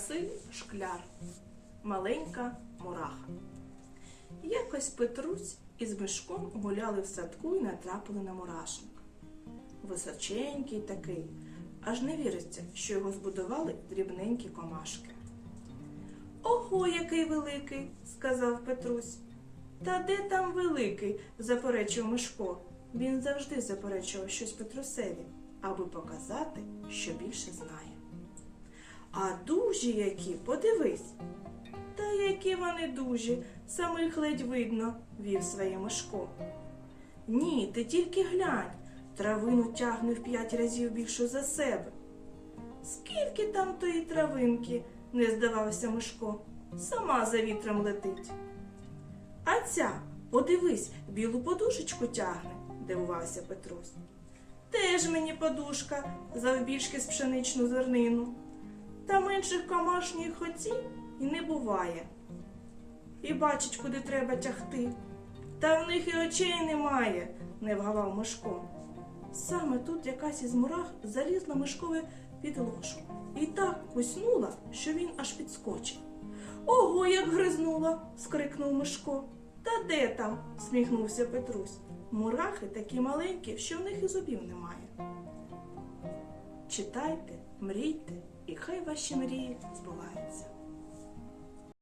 Василь Шкляр. Маленька мураха. Якось Петрусь із Мишком гуляли в садку і натрапили на мурашник. Височенький такий, аж не віриться, що його збудували дрібненькі комашки. Ого, який великий, сказав Петрусь. Та де там великий? заперечив Мишко. Він завжди заперечував щось Петрусеві, аби показати, що більше знає. А дужі які, подивись. Та які вони дужі, самих ледь видно, вів своє Мишко. Ні, ти тільки глянь, травину тягне в п'ять разів більшу за себе. Скільки там тої травинки, не здавався Мишко, сама за вітром летить. А ця, подивись, білу подушечку тягне, дивувався Петрусь. Теж мені подушка завбільшки з пшеничну зернину. Та менших комашньої хоті і не буває. І бачить, куди треба тягти. Та в них і очей немає, не вгавав Мишко. Саме тут якась із мурах залізла Мишкові під ложку і так куснула, що він аж підскочив. Ого, як гризнула. скрикнув Мишко. Та де там? сміхнувся Петрусь. Мурахи такі маленькі, що в них і зубів немає. Читайте, мрійте, і хай ваші мрії збуваються.